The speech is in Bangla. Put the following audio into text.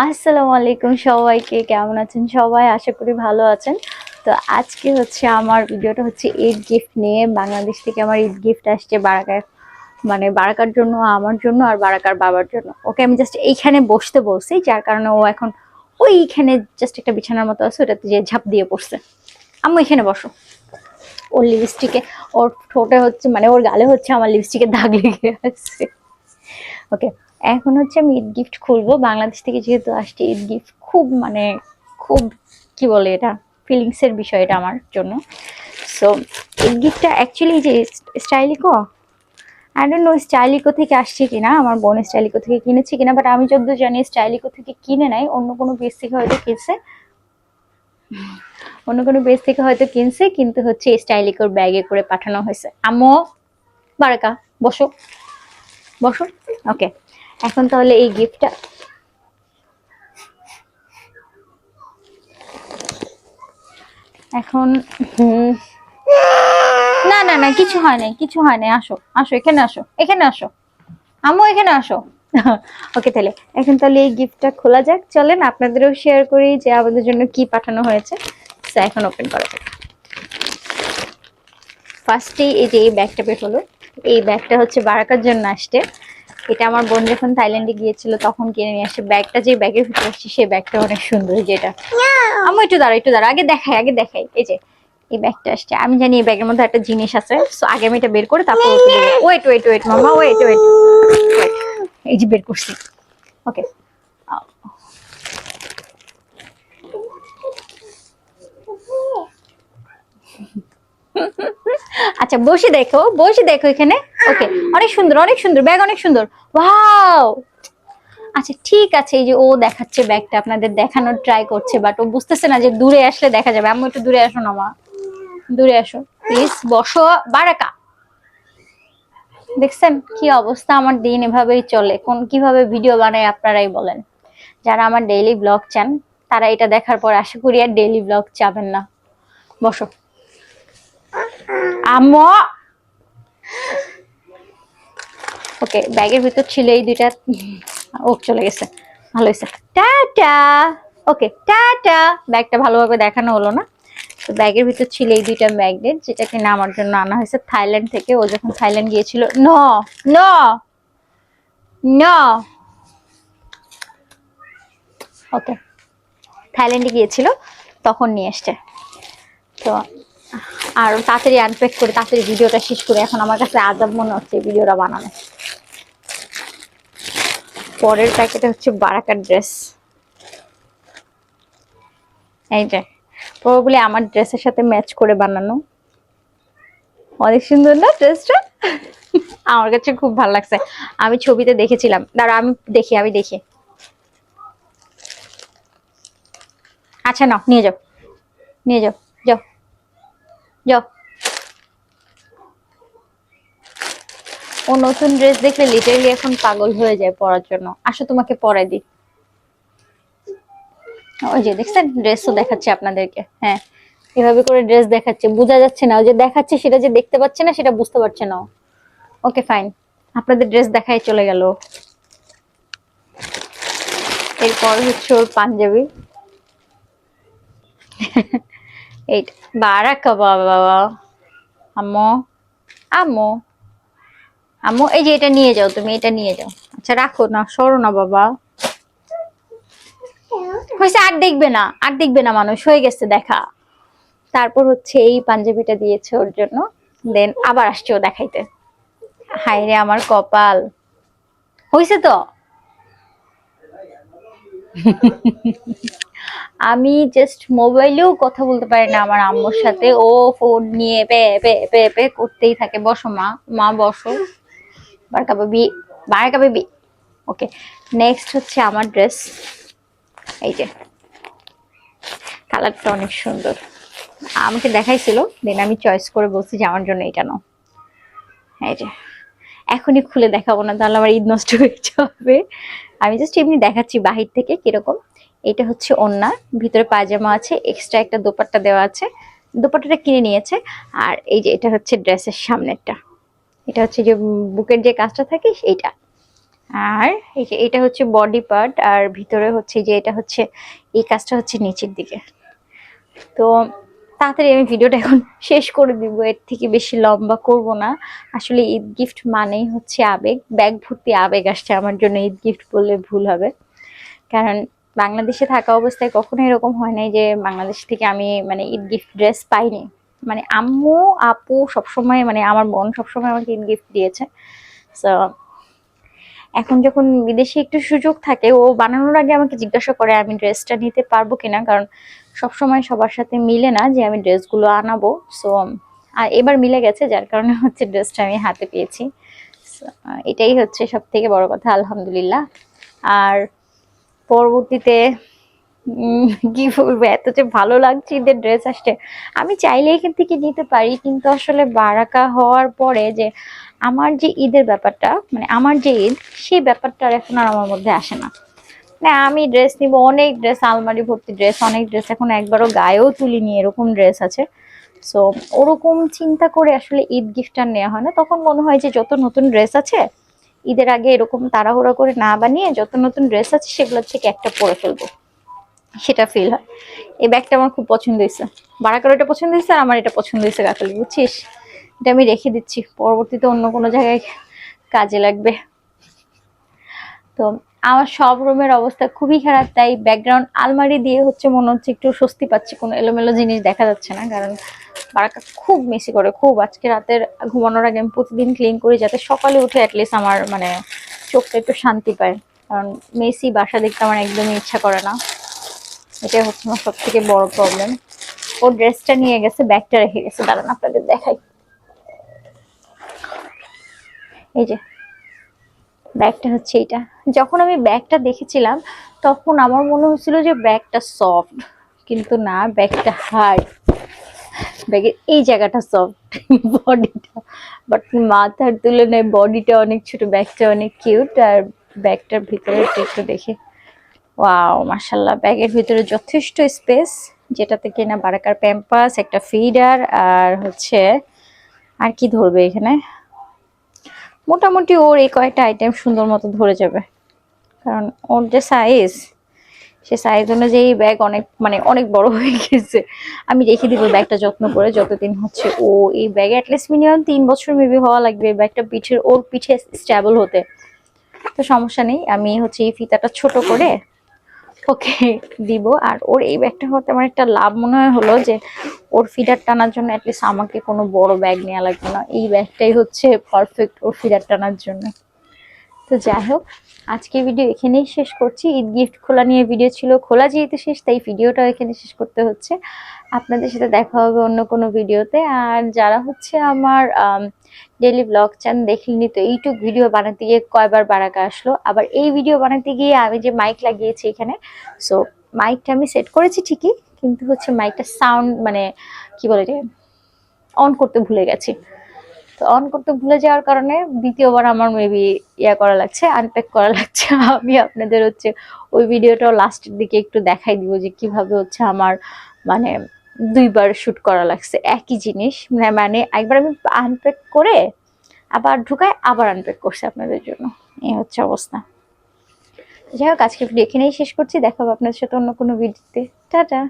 আসসালামু আলাইকুম সবাইকে, কেমন আছেন সবাই? আশা করি ভালো আছেন। তো আজকে হচ্ছে আমার ভিডিওটা হচ্ছে ঈদ গিফট নিয়ে। বাংলাদেশ থেকে আমার ঈদ গিফট আসছে বারাকার মানে বারাকার জন্য, আমার জন্য আর বারাকার বাবার জন্য। ওকে আমি জাস্ট এইখানে বসতে বলছি, যার কারণে ও এখন ওইখানে জাস্ট একটা বিছানার মতো আছে, ওটাতে যে ঝাঁপ দিয়ে পড়ছে। আমি এখানে বসো। ওর লিপস্টিকে ওর ঠোঁটে হচ্ছে মানে ওর গালে হচ্ছে আমার লিপস্টিকের দাগ লেগে আছে। ওকে এখন হচ্ছে আমি ঈদ গিফট খুলবো। বাংলাদেশ থেকে যেহেতু আসছে, ঈদ গিফট খুব মানে খুব, কি বলে এটা? ফিলিংস এর বিষয় এটা আমার জন্য। সো ঈদ গিফটটা অ্যাকচুয়ালি যে স্টাইলিকো আই নো স্টাইলিকো থেকে আসছে কিনা, আমার বোন স্টাইলিকো থেকে কিনেছে কিনা বাট আমি যদ্দূর জানি স্টাইলিকো থেকে কিনে নাই। অন্য কোনো পেজ থেকে হয়তো কিনছে। অন্য কোনো পেজ থেকে হয়তো কিনছে, কিন্তু হচ্ছে স্টাইলিকোর ব্যাগে করে পাঠানো হয়েছে। আম্মু, বারাকা, বসো। বসো। ওকে এখন তাহলে এই গিফটটা এখন না না না, কিছু হয় নাই, কিছু হয় নাই। আসো আসো, এখানে আসো এখানে আসো। আম্মু, এখানে আসো। ওকে, তাহলে, এখন তাহলে এই গিফটটা খোলা যাক। চলেন, আপনাদেরও শেয়ার করি যে আমাদের জন্য কি পাঠানো হয়েছে। এখন ওপেন করা যাক। ফার্স্টেই এই যে এই ব্যাগটা বের হলো, এই ব্যাগটা হচ্ছে বারাকার জন্য আসছে। এটা আমার বোন যখন থাইল্যান্ডে গিয়েছিল তখন কিনে নিয়ে আসছে ব্যাগটা যে ব্যাগের ভিতরে আসছে সেই ব্যাগটা অনেক সুন্দর যেটা। আমি একটু দাঁড়া একটু দাঁড়া আগে দেখাই আগে দেখাই। এই যে এই ব্যাগটা আসছে। আমি জানি এই ব্যাগের মধ্যে একটা জিনিস আছে সো আগে আমি এটা বের করে তারপর ওয়েট ওয়েট ওয়েট মামা ওয়েট ওয়েট এই যে বের করছি। ওকে আচ্ছা বসে দেখো বসে দেখো এখানে। ওকে অনেক সুন্দর অনেক সুন্দর ব্যাগ অনেক সুন্দর। ওয়াও আচ্ছা ঠিক আছে, এই যে ও দেখাচ্ছে ব্যাগটা, আপনাদের দেখানোর ট্রাই করছে বাট ও বুঝতেছে না যে দূরে আসলে দেখা যাবে। আমি একটু দূরে আসো না, মা। দূরে আসো প্লিজ বসো। বারাকা! দেখছেন কি অবস্থা? আমার দিন এভাবেই চলে। কোন, কীভাবে ভিডিও বানায় আপনারাই বলেন। যারা আমার ডেইলি ব্লগ চান, তারা এটা দেখার পর আশা করি আর ডেইলি ব্লগ চাবেন না। বসো। আম্মু! ওকে, ব্যাগের ভিতর ছিল এই দুইটা। ও চলে গেছে। ভালো হয়েছে। টাটা! Okay, tata! ব্যাগটা ভালোভাবে দেখানো হলো না। তো ব্যাগের ভিতর ছিল এই দুইটা ম্যাগনেট যেটা কিনা আমার জন্য আনা হয়েছে। থাইল্যান্ড থেকে ও যখন থাইল্যান্ড গিয়েছিল, ন ন ন। ওকে, থাইল্যান্ডে গিয়েছিল, তখন নিয়ে এসছে। তো আর তাড়াতাড়ি আনপ্যাক করে, তাড়াতাড়ি ভিডিওটা শেষ করে, এখন আমার কাছে আজাব মনে হচ্ছে ভিডিওটা বানানো। পরের প্যাকেটে হচ্ছে বারাকার ড্রেস এই যে প্রবাবলি আমার ড্রেসের সাথে ম্যাচ করে বানানো। অনেক সুন্দর না ড্রেসটা আমার কাছে খুব ভালো লাগছে। আমি ছবিতে দেখেছিলাম। দাঁড়া আমি দেখি আমি দেখি। আচ্ছা নাও, নিয়ে যাও। নিয়ে যাও। যাও। ও নতুন ড্রেস দেখলে লিটারালি এখন পাগল হয়ে যায় পরার জন্য। আসো তোমাকে পরাই দিই। ওই যে দেখছেন? ড্রেসও দেখাচ্ছে আপনাদেরকে। হ্যাঁ এভাবে করে ড্রেস দেখাচ্ছে। বোঝা যাচ্ছে না, ওই যে দেখাচ্ছে সেটা যে দেখতে পাচ্ছে না সেটা বুঝতে পারছে না ওকে ফাইন আপনাদের ড্রেস দেখাই চলে গেল। এরপর হচ্ছে ওর পাঞ্জাবি। এই বারাকা বাবা আম্মু আম্মু আম্মু এই যে এটা নিয়ে যাও তুমি, এটা নিয়ে যাও। আচ্ছা রাখো না, সরো না, বাবা। হয়েছে আর দেখবে না, আর দেখবে না মানুষ, হয়ে গেছে, দেখা। তারপর হচ্ছে এই পাঞ্জাবিটা দিয়েছে ওর জন্য। দেন আবার আসছে ও দেখাইতে। হায় রে, আমার কপাল। হয়েছে তো? আমি জাস্ট মোবাইলেও কথা বলতে পারি না আমার আম্মুর সাথে। ও ফোন নিয়ে পে পে পে পে করতেই থাকে। বসো মা মা বসো। বারকা বেবি বারকা বেবি ওকে নেক্সট হচ্ছে আমার ড্রেস এই যে কালারটা অনেক সুন্দর। আমাকে দেখাইছিল দেন আমি চয়েস করে বলছি যে আমার জন্য এটা নাও। এই যে এখনই খুলে দেখাবো না, তাহলে আমার ঈদ নষ্ট হয়ে যাবে। আমি জাস্ট এমনি দেখাচ্ছি বাহির থেকে কীরকম। এটা হচ্ছে ওন্না, ভিতরে পায়জামা আছে এক্সট্রা একটা দোপাট্টা দেওয়া আছে। দোপাট্টাটা কিনে নিয়েছে, আর এই যে এটা হচ্ছে ড্রেসের সামনেরটা। এটা হচ্ছে যে বুকের যে কাজটা থাকে সেইটা আর এই যে এটা হচ্ছে বডি পার্ট আর ভিতরে হচ্ছে যে এটা হচ্ছে, এই কাজটা হচ্ছে নিচের দিকে। তো তাড়াতাড়ি আমি ভিডিওটা এখন শেষ করে দিব। এর থেকে বেশি লম্বা করব না। আসলে ঈদ গিফট মানেই হচ্ছে আবেগ। ব্যাগ ভর্তি আবেগ আসছে আমার জন্য ঈদ গিফট বললে ভুল হবে। কারণ বাংলাদেশে থাকা অবস্থায় কখনো এরকম হয় নাই যে বাংলাদেশ থেকে আমি মানে ঈদ গিফট ড্রেস পাইনি। মানে আম্মু, আপু সবসময় মানে আমার বোন সবসময় আমাকে ঈদ গিফট দিয়েছে। সো এখন যখন বিদেশে একটু সুযোগ থাকে, ও বানানোর আগে আমাকে জিজ্ঞাসা করে, আমি ড্রেসটা নিতে পারব কিনা? কারণ সব সময় সবার সাথে মিলে না যে আমি ড্রেসগুলো আনাবো। সো আর এবার মিলে গেছে, যার কারণে হচ্ছে ড্রেসটা আমি হাতে পেয়েছি। এটাই হচ্ছে সব থেকে বড় কথা, আলহামদুলিল্লাহ। আর পরবর্তীতে কি বলব, এত যে ভালো লাগছে ঈদের ড্রেস আসছে আমি চাইলে এখান থেকে নিতে পারি, কিন্তু আসলে বারাকা হওয়ার পরে যে আমার যে ঈদের ব্যাপারটা মানে আমার যে ঈদ, সেই ব্যাপারটা আর এখন আর আমার মধ্যে আসে না। না, আমি ড্রেস নিব, অনেক ড্রেস আলমারি ভর্তি ড্রেস অনেক ড্রেস এখন একবারও গায়েও তুলিনি, এরকম ড্রেস আছে। সো ওরকম চিন্তা করে আসলে ঈদ গিফট আর নেওয়া হয় না। তখন মনে হয় যে যত নতুন ড্রেস আছে, ঈদের আগে এরকম তাড়াহুড়া করে না বানিয়ে যত নতুন ড্রেস আছে, সেগুলোর থেকে একটা পরে ফেলব। সেটা ফিল হয়। এই ব্যাগটা আমার খুব পছন্দ হয়েছে। বারাকার এটা পছন্দ হয়েছে, আর আমার এটা পছন্দ হয়েছে কাকালি, বুঝছিস? এটা আমি রেখে দিচ্ছি, পরবর্তীতে অন্য কোনো জায়গায় কাজে লাগবে। তো আমার সব রুমের অবস্থা খুবই খারাপ, তাই ব্যাকগ্রাউন্ড আলমারি দিয়ে হচ্ছে মনে হচ্ছে একটু স্বস্তি পাচ্ছি, কোনো এলোমেলো জিনিস দেখা যাচ্ছে না, কারণ বারাকা খুব মিসি করে, খুব। আজকে রাতের ঘুমানোর আগে আমি প্রতিদিন ক্লিন করি যাতে সকালে উঠে অ্যাটলিস্ট আমার মানে চোখটা একটু শান্তি পায়, কারণ মেসি বাসা দেখতে আমার একদমই ইচ্ছা করে না। এটাই হচ্ছে আমার সব থেকে বড় প্রবলেম ও ড্রেসটা নিয়ে গেছে ব্যাগটা রেখে গেছে। দাঁড়ান, আপনাদের দেখাই। এই যে ব্যাগটা হচ্ছে এটা যখন আমি ব্যাগটা দেখেছিলাম, তখন আমার মনে হচ্ছিল যে ব্যাগটা সফট কিন্তু না ব্যাগটা হার্ড ব্যাগের এই জায়গাটা সফট বডিটা বাট মাথার তুলনায় বডিটা অনেক ছোট ব্যাগটা অনেক কিউট আর ব্যাগটার ভিতরে একটু দেখে। ওয়াও মাশাল্লাহ ব্যাগের ভিতরে যথেষ্ট স্পেস যেটাতে কিনা বারাকার প্যাম্পাস একটা ফিডার আর হচ্ছে, আর কি ধরবে এখানে? মোটামুটি ওর এই কয়েকটা আইটেম সুন্দর মতো ধরে যাবে। কারণ ওর যে সাইজ সে সাইজ অনুযায়ী ব্যাগ অনেক মানে অনেক বড় হয়ে গেছে। আমি রেখে দিব ব্যাগটা যত্ন করে, যতদিন হচ্ছে ও এই ব্যাগে অ্যাটলিস্ট মিনিমাম তিন বছর মেবি হওয়া লাগবে ব্যাগটা পিঠের, ওর পিঠে স্ট্যাবল হতে। তো সমস্যা নেই, আমি হচ্ছে এই ফিতাটা ছোট করে ওকে দিব। আর ওর এই ব্যাগটা হতে আমার একটা লাভ মনে হলো যে, ওর ফিডার টানার জন্য অ্যাটলিস্ট আমাকে কোনো বড় ব্যাগ নেওয়া লাগবে না। এই ব্যাগটাই হচ্ছে পারফেক্ট ওর ফিডার টানার জন্য। তো যাই হোক আজকে ভিডিও এখানেই শেষ করছি। ঈদ গিফট খোলা নিয়ে ভিডিও ছিল, খোলা যেহেতু শেষ, তাই ভিডিওটাও এখানে শেষ করতে হচ্ছে। আপনাদের সাথে দেখা হবে অন্য কোনো ভিডিওতে আর যারা হচ্ছে আমার ডেলি ব্লগ চান দেখলেনি তো এইটুক ভিডিও বানাতে গিয়ে কয়বার বারাকা আসলো। আবার এই ভিডিও বানাতে গিয়ে আমি যে মাইক লাগিয়েছি এখানে সো মাইকটা আমি সেট করেছি ঠিকই, কিন্তু হচ্ছে মাইকটা সাউন্ড মানে কি বলে যে অন করতে ভুলে গেছি। তো অন করতে ভুলে যাওয়ার কারণে দ্বিতীয়বার আমার মেবি ইয়া করা লাগছে আনপ্যাক করা লাগছে। আমি আপনাদের হচ্ছে ওই ভিডিওটাও লাস্টের দিকে একটু দেখাই দিব যে কীভাবে হচ্ছে আমার মানে দুইবার শুট করা লাগছে। একই জিনিস মানে মানে একবার আমি আনপ্যাক করে আবার ঢুকায় আবার আনপ্যাক করছি আপনাদের জন্য। এই হচ্ছে অবস্থা। যাই হোক আজকে ভিডিও এখানেই শেষ করছি। দেখাবো আপনাদের সাথে অন্য কোনো ভিডিওতে টাটা!